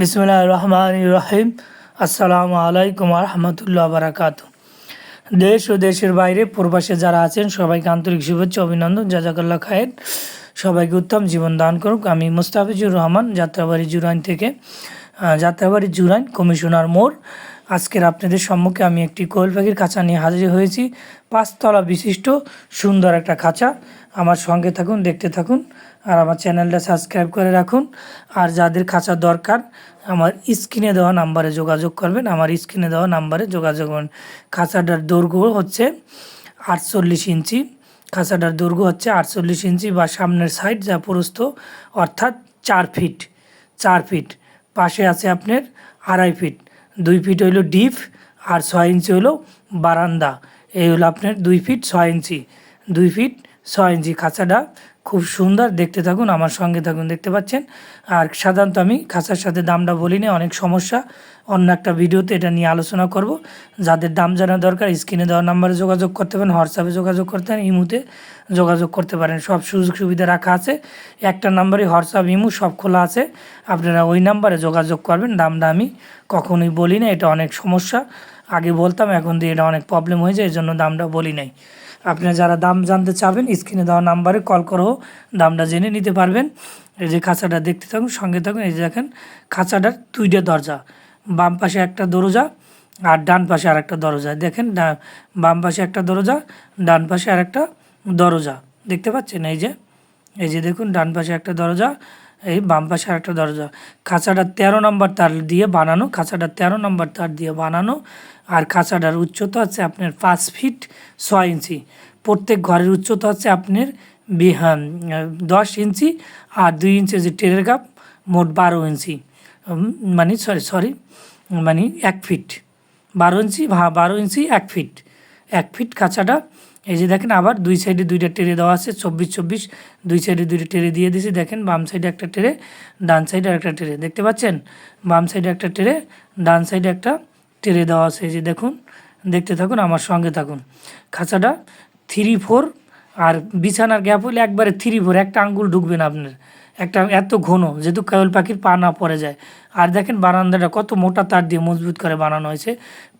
বিসমুল্লাহ রহমান রহিম। আসসালামু আলাইকুম রহমতুল্লাহ বারাকাত দেশ ও দেশের বাইরে প্রবাসে যারা আছেন, সবাইকে আন্তরিক শুভেচ্ছা অভিনন্দন। জাজাকাল্লা খায়ের সবাইকে উত্তম জীবন দান করুক। আমি মুস্তাফিজুর রহমান, যাত্রাবাড়ি জুরাইন থেকে যাত্রাবাড়ি জুরাইন কমিশনার মোড়। আজকের আপনাদের সম্মুখে আমি একটি কোয়েল পাখির খাঁচা নিয়ে হাজির হয়েছি। পাঁচতলা বিশিষ্ট সুন্দর একটা খাঁচা। আমার সঙ্গে থাকুন, দেখতে থাকুন, আর আমার চ্যানেলটা সাবস্ক্রাইব করে রাখুন। আর যাদের খাঁচা দরকার, আমার স্ক্রিনে দেওয়া নাম্বারে যোগাযোগ করবেন। আমার স্ক্রিনে দেওয়া নাম্বারে যোগাযোগ করবেন খাঁচাটার দৈর্ঘ্য হচ্ছে আটচল্লিশ ইঞ্চি। খাঁচাটার দৈর্ঘ্য হচ্ছে আটচল্লিশ ইঞ্চি বা সামনের সাইড যা প্রস্থ, অর্থাৎ চার ফিট চার ফিট। পাশে আছে আপনার আড়াই ফিট। দুই ফিট হইল ডিপ আর ছয় ইঞ্চি হলো বারান্দা। এই হলো আপনার দুই ফিট ছয় ইঞ্চি দুই ফিট ছয় ইঞ্চি খাঁচাটা খুব সুন্দর, দেখতে থাকুন, আমার সঙ্গে থাকুন, দেখতে পাচ্ছেন। আর সাধারণত আমি খাঁচার সাথে দামটা বলি না, অনেক সমস্যা। অন্য একটা ভিডিওতে এটা নিয়ে আলোচনা করব। যাদের দাম জানা দরকার, স্ক্রিনে দেওয়া নাম্বারে যোগাযোগ করতে পারেন, হোয়াটসঅ্যাপে যোগাযোগ করতে পারেন, ইমুতে যোগাযোগ করতে পারেন। সব সুযোগ সুবিধা রাখা আছে। একটা নাম্বারে হোয়াটসঅ্যাপ, ইমু সব খোলা আছে। আপনারা ওই নাম্বারে যোগাযোগ করবেন। দামটা আমি কখনোই বলি না, এটা অনেক সমস্যা। আগে বলতাম, এখন দিয়ে এটা অনেক প্রবলেম হয়ে যায় এই জন্য দামটা বলি নাই। আপনারা যারা দাম জানতে চাবেন স্ক্রিনে দেওয়া নাম্বারে কল করেও দামটা জেনে নিতে পারবেন। এই যে খাঁচাটা দেখতে থাকুন, সঙ্গে থাকুন, এই যে দেখেন খাঁচাটার দুইটা দরজা। বাম পাশে একটা দরজা আর ডান পাশে আর একটা দরজা। দেখেন বাম পাশে একটা দরজা, ডান পাশে আর একটা দরজা। দেখতে পাচ্ছেন এই যে? এই যে দেখুন, ডান পাশে একটা দরজা এই বাম পাশে আর একটা দরজা। খাঁচাটা তেরো নম্বর তার দিয়ে বানানো, খাঁচাটা তেরো নম্বর তার দিয়ে বানানো, আর খাঁচাটার উচ্চতা হচ্ছে আপনার পাঁচ ফিট ছয় ইঞ্চি। প্রত্যেক ঘরের উচ্চতা হচ্ছে আপনার বিহান দশ ইঞ্চি, আর দুই ইঞ্চি যে টেরের কাপ মোট বারো ইঞ্চি। মানে সরি সরি মানে এক ফিট। বারো ইঞ্চি হ্যাঁ বারো ইঞ্চি, এক ফিট। এক ফিট খাঁচাটা এই যে দেখেন আবার দুই সাইডে দুইটা টেরে দেওয়া আছে, চব্বিশ চব্বিশ, দুই সাইডে দুইটা টেরে দিয়ে দিয়েছি, দেখেন বাম সাইডে একটা টেরে, ডান সাইডে একটা টেরে, দেখতে পাচ্ছেন? বাম সাইডে একটা টেরে, ডান সাইডে একটা টেরে দেওয়া আছে, এই যে দেখুন, দেখতে থাকুন, আমার সঙ্গে থাকুন। খাঁচাটা থ্রি ফোর আর বিছানার গ্যাপ হলে একবারে থ্রি ফোর একটা আঙ্গুল ঢুকবেন আপনার। একটা এত ঘন যেহেতু কায়ল পাখির পা না পড়ে যায়। আর দেখেন বারান্দাটা কত মোটা তার দিয়ে মজবুত করে বানানো হয়েছে।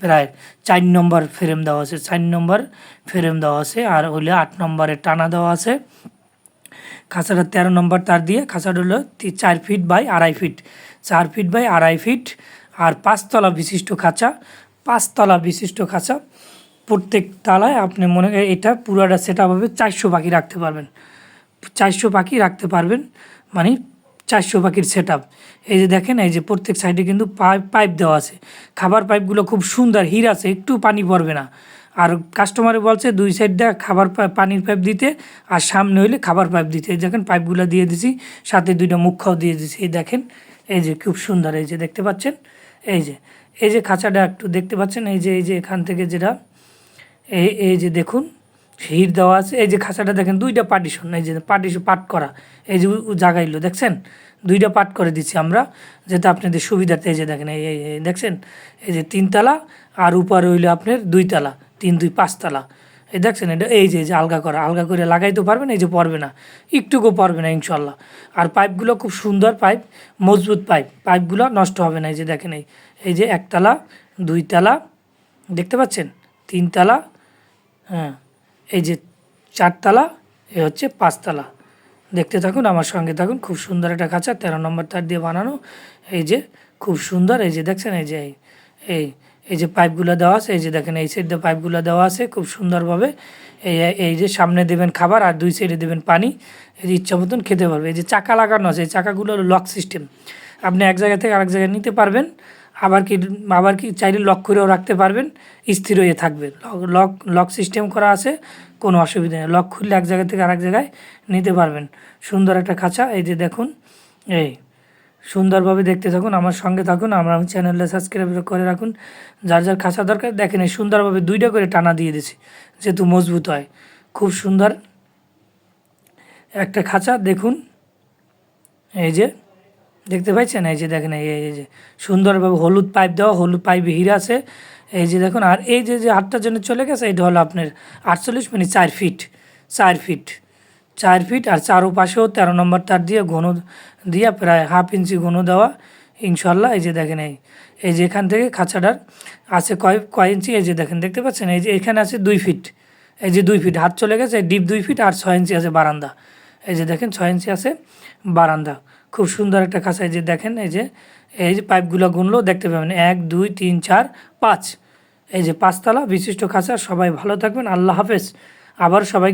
প্রায় চার নম্বর ফ্রেম দেওয়া আছে, চার নম্বর ফ্রেম দেওয়া আছে। আর হলে আট নম্বরে টানা দেওয়া আছে। খাঁচাটা তেরো নম্বর তার দিয়ে, খাঁচাটা হলো চার ফিট বাই আড়াই ফিট চার ফিট বাই আড়াই ফিট আর পাঁচতলা বিশিষ্ট খাঁচা, পাঁচতলা বিশিষ্ট খাঁচা। প্রত্যেক তালায় আপনি মনে এটা পুরোটা সেট আপ হবে চারশো পাখি রাখতে পারবেন। চারশো পাখি রাখতে পারবেন। মানে চারশো পাখির সেট এই যে দেখেন, এই যে প্রত্যেক সাইডে কিন্তু পাইপ পাইপ দেওয়া আছে। খাবার পাইপগুলো খুব সুন্দর হির আছে, একটু পানি পড়বে না। আর কাস্টমারে বলছে, দুই সাইড দিয়ে খাবার পানির পাইপ দিতে, আর সামনে হইলে খাবার পাইপ দিতে। এই দেখেন পাইপগুলো দিয়ে দিছি, সাথে দুইটা মুখাও দিয়ে দিছি। এই দেখেন, এই যে খুব সুন্দর, এই যে দেখতে পাচ্ছেন? এই যে এই যে খাঁচাটা একটু দেখতে পাচ্ছেন? এই যে এই যে এখান থেকে যেটা এই এই যে দেখুন হির দেওয়া আছে। এই যে খাঁচাটা দেখেন, দুইটা পার্টিশন এই যে পার্টিশন পাট করা, এই যে জাগাইলো, দেখছেন? দুইটা পাট করে দিচ্ছি আমরা, যাতে আপনাদের সুবিধার্থে এই যে দেখেন, এই দেখছেন? এই যে তিনতলা, আর উপরে হইল আপনার দুইতলা, তিন, দুই, পাঁচতলা। এই দেখছেন? এটা এই যে যে আলগা করা, আলগা করে লাগাইতে পারবেন, এই যে পড়বে না। একটুকু পড়বে না ইনশাল্লাহ আর পাইপগুলো খুব সুন্দর পাইপ, মজবুত পাইপ, পাইপগুলো নষ্ট হবে না, এই যে দেখেন, এই এই যে একতলা, দুইতলা, দেখতে পাচ্ছেন? তিনতলা হ্যাঁ। এই যে চারতলা, এ হচ্ছে পাঁচতলা। দেখতে থাকুন, আমার সঙ্গে থাকুন, খুব সুন্দর একটা খাঁচা, তেরো নম্বর তার দিয়ে বানানো। এই যে খুব সুন্দর, এই যে দেখছেন, এই যে এই এই যে পাইপগুলো দেওয়া আছে, এই যে দেখেন, এই সাইডে পাইপগুলো দেওয়া আছে, খুব সুন্দরভাবে। এই এই যে সামনে দেবেন খাবার আর দুই সাইডে দেবেন পানি। এই যে ইচ্ছা মতন খেতে পারবে। এই যে চাকা লাগানো আছে, এই চাকাগুলো লক সিস্টেম আপনি এক জায়গা থেকে আরেক জায়গায় নিতে পারবেন। আবার কি আবার কি চাইলে লক করেও রাখতে পারবেন, স্থির হয়ে থাকবে। লক- লক সিস্টেম করা আছে, কোনো অসুবিধা নেই। লক খুললে এক জায়গা থেকে আরেক জায়গায় নিতে পারবেন। সুন্দর একটা খাঁচা, এই যে দেখুন, এই সুন্দরভাবে দেখতে থাকুন, আমার সঙ্গে থাকুন, আমরা চ্যানেলটা সাবস্ক্রাইব করে রাখুন। যার যার খাঁচা দরকার, দেখেন এই সুন্দরভাবে দুইটা করে টানা দিয়ে দিছি যেহেতু মজবুত হয়। খুব সুন্দর একটা খাঁচা, দেখুন, এই যে দেখতে পাচ্ছেন? এই যে দেখেন, এই এই যে, সুন্দরভাবে হলুদ পাইপ দেওয়া, হলুদ পাইপ হিরে আছে। এই যে দেখুন, আর এই যে যে হাতটার জন্য চলে গেছে, এটা হলো আপনার আটচল্লিশ মানে চার ফিট চার ফিট চার ফিট, আর চারো পাশেও তেরো নম্বর তার দিয়ে ঘন, দিয়ে প্রায় হাফ ইঞ্চি ঘন দেওয়া ইনশাল্লাহ এই যে দেখেন, এই এই যে এখান থেকে খাঁচাটার আছে কয় কয় ইঞ্চি? এই যে দেখেন, দেখতে পাচ্ছেন? এই যে এখানে আছে দুই ফিট, এই যে দুই ফিট, হাত চলে গেছে ডিপ দুই ফিট, আর ছয় ইঞ্চি আছে বারান্দা। এই যে দেখেন, ছয় ইঞ্চি আছে বারান্দা। খুব সুন্দর একটা খাঁচা এই যে দেখেন, এই যে এই যে পাইপগুলো গুনলেও দেখতে পাবেন, এক, দুই, তিন, চার, পাঁচ। এই যে পাঁচতলা, বিশিষ্ট খাঁচা সবাই ভালো থাকবেন, আল্লাহ হাফেজ। আবার সবাইকে